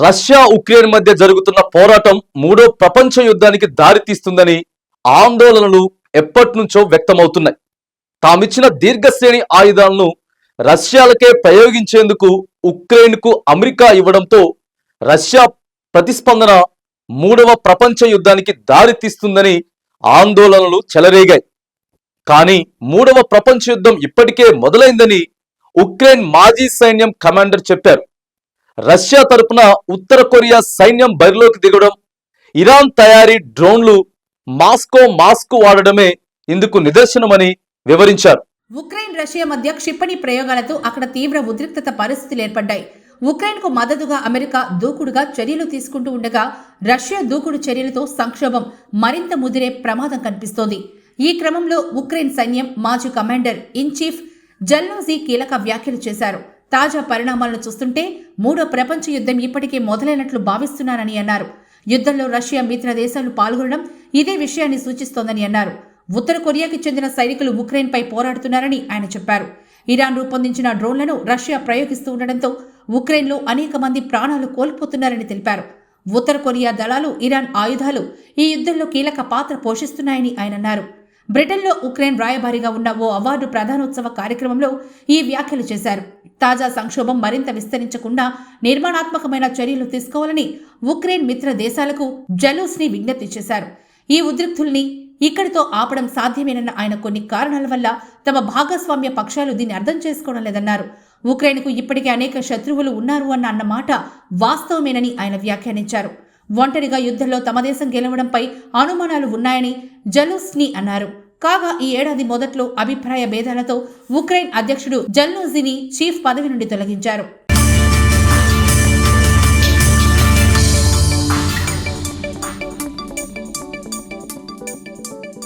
Russia Ukraine మధ్య జరుగుతున్న పోరాటం మూడో ప్రపంచ యుద్ధానికి దారితీస్తుందని ఆందోళనలు ఎప్పటి నుంచో వ్యక్తమవుతున్నాయి. తామిచ్చిన దీర్ఘశ్రేణి ఆయుధాలను రష్యాలకే ప్రయోగించేందుకు ఉక్రెయిన్కు అమెరికా ఇవ్వడంతో రష్యా ప్రతిస్పందన మూడవ ప్రపంచ యుద్ధానికి దారితీస్తుందని ఆందోళనలు చెలరేగాయి. కానీ మూడవ ప్రపంచ యుద్ధం ఇప్పటికే మొదలైందని ఉక్రెయిన్ మాజీ సైన్యం కమాండర్ చెప్పారు. రష్యా తరపున ఉత్తర కొరియా సైన్యం బరిలోకి దిగడం ఇరాన్ తయారీ డ్రోన్లు మాస్కో మాస్క్ వాడడమే ఇందుకు నిదర్శనమని వివరించారు. ఉక్రెయిన్ రష్యా మధ్య క్షిపణి ప్రయోగాలతో అక్కడ తీవ్ర ఉద్రిక్తత పరిస్థితులు ఏర్పడ్డాయి. ఉక్రెయిన్కు మద్దతుగా అమెరికా దూకుడుగా చర్యలు తీసుకుంటూ ఉండగా రష్యా దూకుడు చర్యలతో సంక్షోభం మరింత ముదిరే ప్రమాదం కనిపిస్తోంది. ఈ క్రమంలో ఉక్రెయిన్ సైన్యం మాజీ కమాండర్ ఇన్ చీఫ్ జల్నోజీ కీలక వ్యాఖ్యలు చేశారు. తాజా పరిణామాలను చూస్తుంటే మూడో ప్రపంచ యుద్ధం ఇప్పటికే మొదలైనట్లు భావిస్తున్నానని అన్నారు. యుద్ధంలో రష్యా మిత్ర దేశాలు పాల్గొనడం ఇదే విషయాన్ని సూచిస్తోందని అన్నారు. ఉత్తర కొరియాకి చెందిన సైనికులు ఉక్రెయిన్పై పోరాడుతున్నారని ఆయన చెప్పారు. ఇరాన్ రూపొందించిన డ్రోన్లను రష్యా ప్రయోగిస్తూ ఉండడంతో ఉక్రెయిన్లో అనేక మంది ప్రాణాలు కోల్పోతున్నారని తెలిపారు. ఉత్తర కొరియా దళాలు ఇరాన్ ఆయుధాలు ఈ యుద్ధంలో కీలక పాత్ర పోషిస్తున్నాయని ఆయన అన్నారు. బ్రిటన్లో ఉక్రెయిన్ రాయబారిగా ఉన్న ఓ అవార్డు ప్రధానోత్సవ కార్యక్రమంలో ఈ వ్యాఖ్యలు చేశారు. తాజా సంక్షోభం మరింత విస్తరించకుండా నిర్మాణాత్మకమైన చర్యలు తీసుకోవాలని ఉక్రెయిన్ మిత్ర దేశాలకు జలూస్ని విజ్ఞప్తి చేశారు. ఈ ఉద్రిక్తుల్ని ఇక్కడితో ఆపడం సాధ్యమేనన్న ఆయన కొన్ని కారణాల వల్ల తమ భాగస్వామ్య పక్షాలు దీన్ని అర్థం చేసుకోవడం లేదన్నారు. ఉక్రెయిన్కు ఇప్పటికే అనేక శత్రువులు ఉన్నారు అన్న అన్న మాట వాస్తవమేనని ఆయన వ్యాఖ్యానించారు. ఒంటరిగా యుద్ధంలో తమ దేశం గెలవడంపై అనుమానాలు ఉన్నాయని జలూస్ని అన్నారు. కాగా ఈ ఏడాది మొదట్లో అభిప్రాయ భేదాలతో ఉక్రెయిన్ అధ్యక్షుడు జల్నూజిని చీఫ్ పదవి నుండి తొలగించారు.